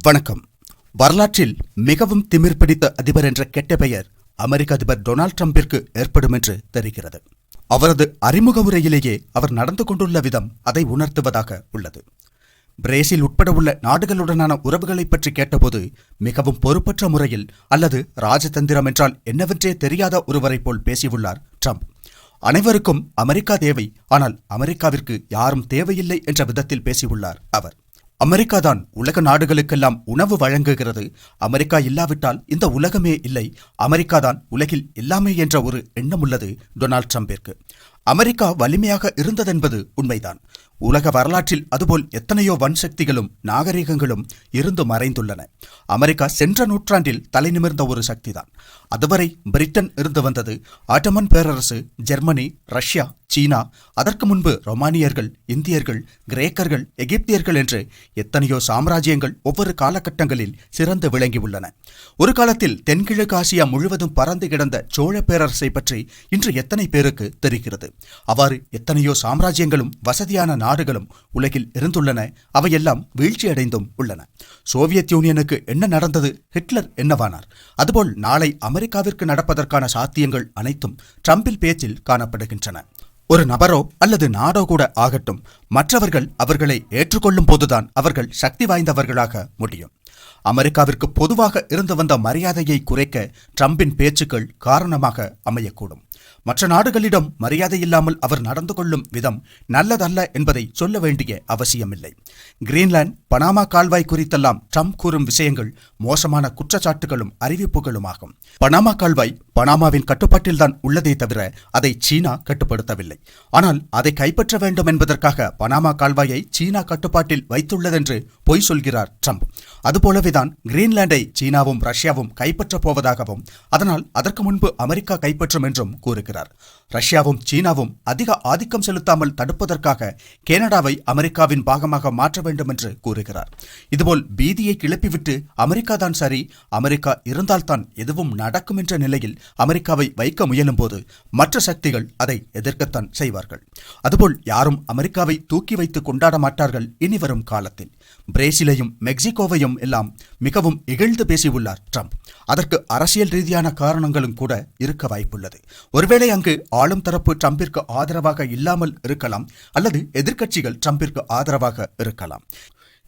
வணக்கம். வரலாற்றில் மிகவும் திமிர் பிடித்த அதிபர் என்ற கெட்ட பெயர் அமெரிக்க அதிபர் டொனால்ட் ட்ரம்பிற்கு ஏற்படும் என்று தெரிகிறது. அவரது அறிமுக உரையிலேயே அவர் நடந்து கொண்டுள்ள விதம் அதை உணர்த்துவதாக உள்ளது. பிரேசில் உட்பட உள்ள நாடுகளுடனான உறவுகளை பற்றி கேட்டபோது மிகவும் பொறுப்பற்ற முறையில் அல்லது ராஜதந்திரம் என்றால் என்னவென்றே தெரியாத ஒருவரைப் போல் பேசியுள்ளார் ட்ரம்ப். அனைவருக்கும் அமெரிக்கா தேவை ஆனால் அமெரிக்காவிற்கு யாரும் தேவையில்லை என்ற விதத்தில் பேசியுள்ளார் அவர். அமெரிக்கா தான் உலக நாடுகளுக்கெல்லாம் உணவு வழங்குகிறது. அமெரிக்கா இல்லாவிட்டால் இந்த உலகமே இல்லை. அமெரிக்கா தான் உலகில் எல்லாமே என்ற ஒரு எண்ணம் உள்ளது டொனால்ட் ட்ரம்பிற்கு. அமெரிக்கா வலிமையாக இருந்ததென்பது உண்மைதான். உலக வரலாற்றில் அதுபோல் எத்தனையோ வன் சக்திகளும் நாகரிகங்களும் இருந்து மறைந்துள்ளன. அமெரிக்கா சென்ற நூற்றாண்டில் தலைநிமிர்ந்த ஒரு சக்திதான். அதுவரை பிரிட்டன் இருந்து வந்தது ஆட்டமன் பேரரசு ஜெர்மனி ரஷ்யா சீனா அதற்கு முன்பு ரொமானியர்கள் இந்தியர்கள் கிரேக்கர்கள் எகிப்தியர்கள் என்று எத்தனையோ சாம்ராஜ்யங்கள் ஒவ்வொரு காலகட்டங்களில் சிறந்து விளங்கியுள்ளன. ஒரு காலத்தில் தென்கிழக்கு ஆசியா முழுவதும் பறந்து கிடந்த சோழ பேரரசை பற்றி இன்று எத்தனை பேருக்கு தெரிகிறது? அவ்வாறு எத்தனையோ சாம்ராஜ்யங்களும் வசதியான நாடுகளும் உலகில் இருந்துள்ளன. அவையெல்லாம் வீழ்ச்சியடைந்தும் உள்ளன. சோவியத் யூனியனுக்கு என்ன நடந்தது? ஹிட்லர் என்னவானார்? அதுபோல் நாளை அமெரிக்காவிற்கு நடப்பதற்கான சாத்தியங்கள் அனைத்தும் ட்ரம்பில் பேச்சில் காணப்படுகின்றன. ஒரு நபரோ அல்லது நாடோ கூட ஆகட்டும் மற்றவர்கள் அவர்களை ஏற்றுக்கொள்ளும் போதுதான் அவர்கள் சக்தி வாய்ந்தவர்களாக முடியும். அமெரிக்காவிற்கு பொதுவாக இருந்து வந்த மரியாதையை குறைக்க ட்ரம்பின் பேச்சுக்கள் காரணமாக அமையக்கூடும். மற்ற நாடுகளிடம் மரியாதை இல்லாமல் அவர் நடந்து கொள்ளும் விதம் நல்லதல்ல என்பதை சொல்ல வேண்டிய அவசியமில்லை. கிரீன்லாந்து பனாமா கால்வாய் குறித்தெல்லாம் ட்ரம்ப் கூறும் விஷயங்கள் மோசமான குற்றச்சாட்டுகளும் அறிவிப்புகளும் ஆகும் பனாமா கால்வாய் பனாமாவின் கட்டுப்பாட்டில்தான் உள்ளதே தவிர அதை சீனா கட்டுப்படுத்தவில்லை. ஆனால் அதை கைப்பற்ற வேண்டும் என்பதற்காக பனாமா கால்வாயை சீனா கட்டுப்பாட்டில் வைத்துள்ளதென்று பொய் சொல்கிறார் ட்ரம்ப். அதுபோலவேதான் கிரீன்லாண்டை சீனாவும் ரஷ்யாவும் கைப்பற்றப் போவதாகவும் அதனால் அதற்கு முன்பு அமெரிக்கா கைப்பற்றும் என்றும் கூறுகிறார். ரஷ்யாவும் சீனாவும் அதிக ஆதிக்கம் செலுத்தாமல் தடுப்பதற்காக கனடாவை அமெரிக்காவின் பாகமாக மாற்ற வேண்டும் என்று கூறுகிறார். இதுபோல் பீதியை கிளப்பிவிட்டு அமெரிக்கா தான் சரி அமெரிக்கா இருந்தால்தான் எதுவும் நடக்கும் என்ற நிலையில் அமெரிக்காவை வைக்க முயலும் போது மற்ற சக்திகள் அதை எதிர்க்கத்தான் செய்வார்கள். அதுபோல் யாரும் அமெரிக்காவை தூக்கி வைத்து கொண்டாட மாட்டார்கள் இனி வரும் காலத்தில். பிரேசிலையும் மெக்சிகோவையும் எல்லாம் மிகவும் இகழ்ந்து பேசியுள்ளார் ட்ரம்ப். அதற்கு அரசியல் ரீதியான காரணங்களும் கூட இருக்க வாய்ப்புள்ளது. ஒருவேளை அங்கு ஆளும் தரப்பு ட்ரம்பிற்கு ஆதரவாக இல்லாமல் இருக்கலாம் அல்லது எதிர்க்கட்சிகள் ட்ரம்பிற்கு ஆதரவாக இருக்கலாம்.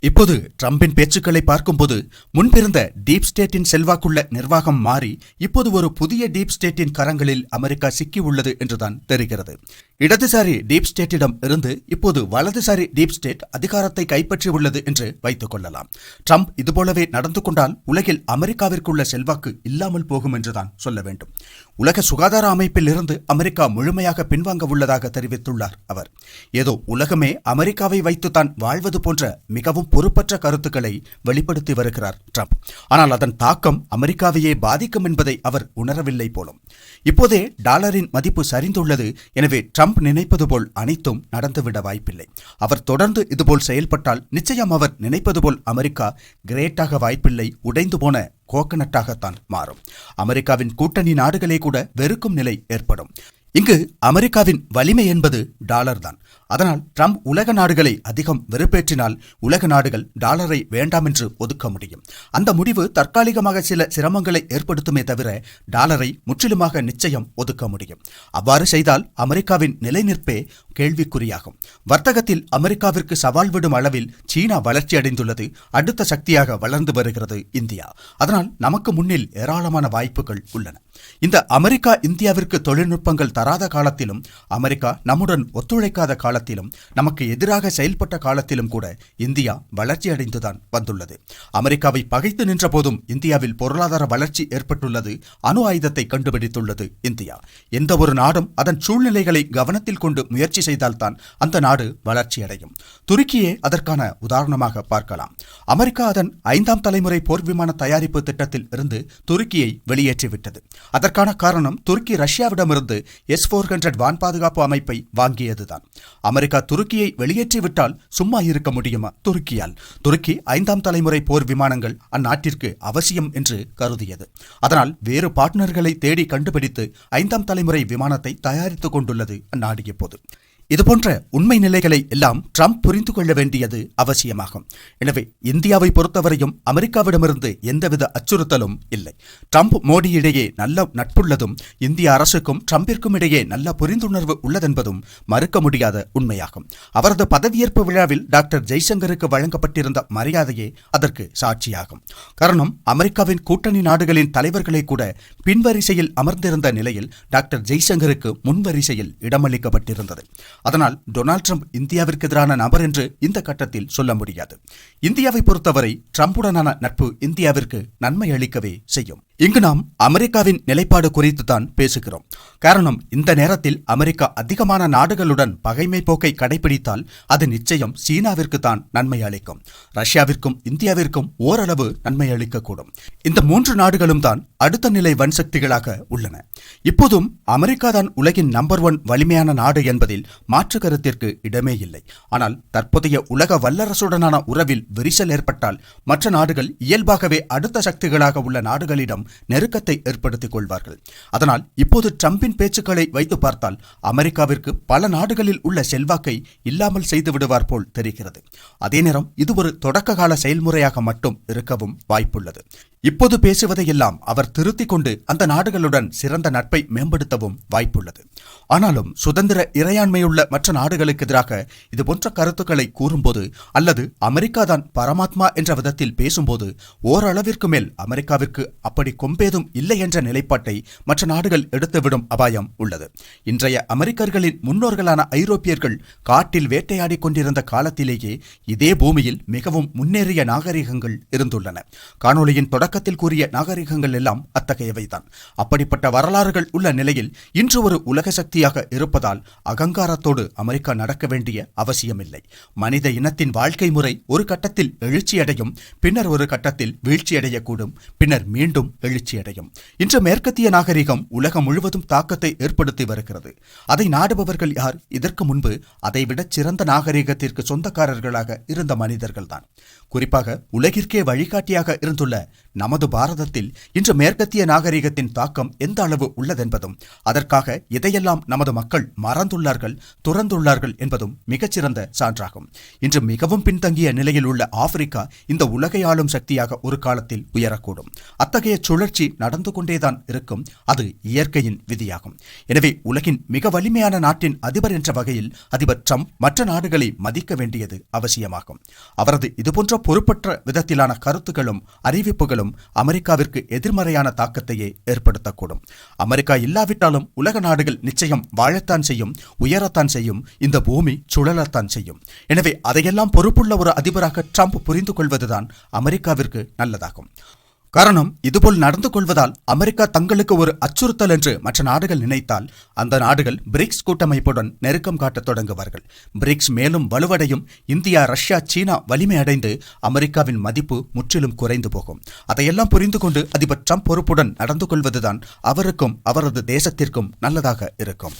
இப்போது ட்ரம்பின் பேச்சுக்களை பார்க்கும்போது முன்பிருந்த டீப் ஸ்டேட்டின் செல்வாக்குள்ள நிர்வாகம் மாறி இப்போது ஒரு புதிய டீப் ஸ்டேட்டின் கரங்களில் அமெரிக்கா சிக்கியுள்ளது என்றுதான் தெரிகிறது. இடதுசாரி டீப் ஸ்டேட்டிடம் இருந்து இப்போது வலதுசாரி டீப் ஸ்டேட் அதிகாரத்தை கைப்பற்றியுள்ளது என்று வைத்துக் கொள்ளலாம். ட்ரம்ப் இதுபோலவே நடந்து கொண்டால் உலகில் அமெரிக்காவிற்குள்ள செல்வாக்கு இல்லாமல் போகும் என்றுதான் சொல்ல வேண்டும். உலக சுகாதார அமைப்பில் இருந்து அமெரிக்கா முழுமையாக பின்வாங்க உள்ளதாக தெரிவித்துள்ளார் அவர். ஏதோ உலகமே அமெரிக்காவை வைத்துத்தான் வாழ்வது போன்ற மிகவும் பொறுப்பற்ற கருத்துக்களை வெளிப்படுத்தி வருகிறார் ட்ரம்ப். ஆனால் அதன் தாக்கம் அமெரிக்காவையே பாதிக்கும் என்பதை அவர் உணரவில்லை போலும். இப்போதே டாலரின் மதிப்பு சரிந்துள்ளது. எனவே ட்ரம்ப் ட்ரம்ப் நினைப்பது போல் அனைத்தும் நடந்துவிட வாய்ப்பில்லை. அவர் தொடர்ந்து இதுபோல் செயல்பட்டால் நிச்சயம் அவர் நினைப்பது போல் அமெரிக்கா கிரேட்டாக வாய்ப்பில்லை உடைந்து போன கோக்கனட்டாகத்தான் மாறும். அமெரிக்காவின் கூட்டணி நாடுகளே கூட வெறுக்கும் நிலை ஏற்படும். இங்கு அமெரிக்காவின் வலிமை என்பது டாலர் தான். அதனால் ட்ரம்ப் உலக நாடுகளை அதிகம் வெறுப்பேற்றினால் உலக நாடுகள் டாலரை வேண்டாம் என்று ஒதுக்க முடியும். அந்த முடிவு தற்காலிகமாக சில சிரமங்களை ஏற்படுத்துமே தவிர டாலரை முற்றிலுமாக நிச்சயம் ஒதுக்க முடியும். அவ்வாறு செய்தால் அமெரிக்காவின் நிலைநிற்பே கேள்விக்குறியாகும். வர்த்தகத்தில் அமெரிக்காவிற்கு சவால் விடும் அளவில் சீனா வளர்ச்சியடைந்துள்ளது அடுத்த சக்தியாக வளர்ந்து வருகிறது இந்தியா. அதனால் நமக்கு முன்னில் ஏராளமான வாய்ப்புகள் உள்ளன. இந்த அமெரிக்கா இந்தியாவிற்கு தொழில்நுட்பங்கள் தராத காலத்திலும் அமெரிக்கா நம்முடன் ஒத்துழைக்காத காலத்திலும் நமக்கு எதிராக செயல்பட்ட காலத்திலும் கூட இந்தியா வளர்ச்சியடைந்துதான் வந்துள்ளது. அமெரிக்காவை பகைத்து நின்ற போதும் இந்தியாவில் பொருளாதார வளர்ச்சி ஏற்பட்டுள்ளது. அணு ஆயுதத்தை கண்டுபிடித்துள்ளது இந்தியா. எந்த ஒரு நாடும் அதன் சூழ்நிலைகளை கவனத்தில் கொண்டு முயற்சி செய்தால்தான் அந்த நாடு வளர்ச்சியடையும் துருக்கியே அதற்கான உதாரணமாக பார்க்கலாம். அமெரிக்கா அதன் ஐந்தாம் தலைமுறை போர் விமான தயாரிப்பு திட்டத்தில் இருந்து துருக்கியை வெளியேற்றிவிட்டது. அதற்கான காரணம் துருக்கி ரஷ்யாவிடமிருந்து எஸ் போர் ஹண்ட்ரட் வான் பாதுகாப்பு அமைப்பை வாங்கியதுதான். அமெரிக்கா துருக்கியை வெளியேற்றிவிட்டால் சும்மா இருக்க முடியுமா? துருக்கியால். துருக்கி ஐந்தாம் தலைமுறை போர் விமானங்கள் அந்நாட்டிற்கு அவசியம் என்று கருதியது. அதனால் வேறு பார்ட்னர்களை தேடி கண்டுபிடித்து ஐந்தாம் தலைமுறை விமானத்தை தயாரித்துக் கொண்டுள்ளது அந்நாடு இப்போது. இதுபோன்ற உண்மை நிலைகளை எல்லாம் ட்ரம்ப் புரிந்து கொள்ள வேண்டியது அவசியமாகும். எனவே இந்தியாவை பொறுத்தவரையும் அமெரிக்காவிடமிருந்து எந்தவித அச்சுறுத்தலும் இல்லை. ட்ரம்ப் மோடி இடையே நல்ல நட்புள்ளதும் இந்திய அரசுக்கும் ட்ரம்பிற்கும் இடையே நல்ல புரிந்துணர்வு உள்ளதென்பதும் மறுக்க முடியாத உண்மையாகும். அவரது பதவியேற்பு விழாவில் டாக்டர் ஜெய்சங்கருக்கு வழங்கப்பட்டிருந்த மரியாதையே அதற்கு சாட்சியாகும். காரணம் அமெரிக்காவின் கூட்டணி நாடுகளின் தலைவர்களை கூட பின்வரிசையில் அமர்ந்திருந்த நிலையில் டாக்டர் ஜெய்சங்கருக்கு முன்வரிசையில் இடமளிக்கப்பட்டிருந்தது. அதனால் டொனால்ட் ட்ரம்ப் இந்தியாவிற்கு எதிரான நபர் என்று இந்த கட்டத்தில் சொல்ல முடியாது. இந்தியாவை பொறுத்தவரை ட்ரம்புடனான நட்பு இந்தியாவிற்கு நன்மை அளிக்கவே செய்யும். இங்கு நாம் அமெரிக்காவின் நிலைப்பாடு குறித்து தான் பேசுகிறோம். காரணம் இந்த நேரத்தில் அமெரிக்கா அதிகமான நாடுகளுடன் பகைமை போக்கை கடைபிடித்தால் அது நிச்சயம் சீனாவிற்கு தான் நன்மை அளிக்கும். ரஷ்யாவிற்கும் இந்தியாவிற்கும் ஓரளவு நன்மை அளிக்கக்கூடும். இந்த மூன்று நாடுகளும் தான் அடுத்த நிலை வன்சக்திகளாக உள்ளன. இப்போதும் அமெரிக்கா தான் உலகின் நம்பர் ஒன் வலிமையான நாடு என்பதில் மாற்று கருத்திற்கு இடமே இல்லை. ஆனால் தற்போதைய உலக வல்லரசுடனான உறவில் விரிசல் ஏற்பட்டால் மற்ற நாடுகள் இயல்பாகவே அடுத்த சக்திகளாக உள்ள நாடுகளிடம் நெருக்கத்தை ஏற்படுத்திக் கொள்வார்கள். அதனால் இப்போது ட்ரம்பின் பேச்சுக்களை வைத்து பார்த்தால் அமெரிக்காவிற்கு பல நாடுகளில் உள்ள செல்வாக்கை இல்லாமல் செய்து விடுவார் போல் தெரிகிறது. அதே நேரம் இது ஒரு தொடக்க கால செயல்முறையாக மட்டும் இருக்கவும் வாய்ப்புள்ளது. இப்போது பேசுவதையெல்லாம் அவர் திருத்திக் கொண்டு அந்த நாடுகளுடன் சிறந்த நட்பை மேம்படுத்தவும் வாய்ப்புள்ளது. ஆனாலும் சுதந்திர இறையாண்மையுள்ள மற்ற நாடுகளுக்கு எதிராக இதுபோன்ற கருத்துக்களை கூறும்போது அல்லது அமெரிக்கா தான் பரமாத்மா என்ற விதத்தில் பேசும்போது ஓரளவிற்கு மேல் அமெரிக்காவிற்கு அப்படி கொம்பேதும் இல்லை என்ற நிலைப்பாட்டை மற்ற நாடுகள் எடுத்துவிடும் அபாயம் உள்ளது. இன்றைய அமெரிக்கர்களின் முன்னோர்களான ஐரோப்பியர்கள் காட்டில் வேட்டையாடி கொண்டிருந்த காலத்திலேயே இதே பூமியில் மிகவும் முன்னேறிய நாகரிகங்கள் இருந்துள்ளன. காணொளியின் தொடக்கத்தில் கூறிய நாகரிகங்கள் எல்லாம் அத்தகையவைதான். அப்படிப்பட்ட வரலாறுகள் உள்ள நிலையில் இன்று ஒரு உலக சக்தியாக இருப்பதால் அகங்காரத்தோடு அமெரிக்கா நடக்க வேண்டிய அவசியமில்லை. மனித இனத்தின் வாழ்க்கை முறை ஒரு கட்டத்தில் எழுச்சியடையும் பின்னர் ஒரு கட்டத்தில் வீழ்ச்சியடையக்கூடும் பின்னர் மீண்டும் எழுச்சியடையும். இன்று மேற்கத்திய நாகரிகம் உலகம் முழுவதும் தாக்கத்தை ஏற்படுத்தி வருகிறது. அதை நாடுபவர்கள் யார்? இதற்கு முன்பு அதைவிட சிறந்த நாகரிகத்திற்கு சொந்தக்காரர்களாக இருந்த மனிதர்கள்தான். குறிப்பாக உலகிற்கே வழிகாட்டியாக இருந்துள்ள நமது பாரதத்தில் இன்று மேற்கத்திய நாகரிகத்தின் தாக்கம் எந்த அளவு உள்ளதென்பதும் அதற்காக இதையெல்லாம் நமது மக்கள் மறந்துள்ளார்கள் துறந்துள்ளார்கள் என்பதும் மிகச்சிறந்த சான்றாகும். இன்று மிகவும் பின்தங்கிய நிலையில் உள்ள ஆப்பிரிக்கா இந்த உலகை ஆளும் சக்தியாக ஒரு காலத்தில் உயரக்கூடும். அத்தகைய சுழற்சி நடந்து கொண்டேதான் இருக்கும் அது இயற்கையின் விதியாகும். எனவே உலகின் மிக வலிமையான நாட்டின் அதிபர் என்ற வகையில் அதிபர் ட்ரம்ப் மற்ற நாடுகளை மதிக்க வேண்டியது அவசியமாகும். அவரது இதுபோன்ற பொறுப்பற்ற விதத்திலான கருத்துக்களும் அறிவிப்புகளும் அமெரிக்காவிற்கு எதிர்மறையான தாக்கத்தையே ஏற்படுத்தக்கூடும். அமெரிக்கா இல்லாவிட்டாலும் உலக நாடுகள் நிச்சயம் வாழத்தான் செய்யும் உயரத்தான் செய்யும் இந்த பூமி சுழலத்தான் செய்யும். எனவே அதையெல்லாம் பொறுப்புள்ள ஒரு அதிபராக ட்ரம்ப் புரிந்து கொள்வதுதான் அமெரிக்காவிற்கு நல்லதாகும். காரணம் இதுபோல் நடந்து கொள்வதால் அமெரிக்கா தங்களுக்கு ஒரு அச்சுறுத்தல் என்று மற்ற நாடுகள் நினைத்தால் அந்த நாடுகள் பிரிக்ஸ் கூட்டமைப்புடன் நெருக்கம் காட்டத் தொடங்குவார்கள். பிரிக்ஸ் மேலும் வலுவடையும் இந்தியா ரஷ்யா சீனா வலிமை அடைந்து அமெரிக்காவின் மதிப்பு முற்றிலும் குறைந்து போகும். அதையெல்லாம் புரிந்து கொண்டு அதிபர் ட்ரம்ப் பொறுப்புடன் நடந்து கொள்வதுதான் அவருக்கும் அவரது தேசத்திற்கும் நல்லதாக இருக்கும்.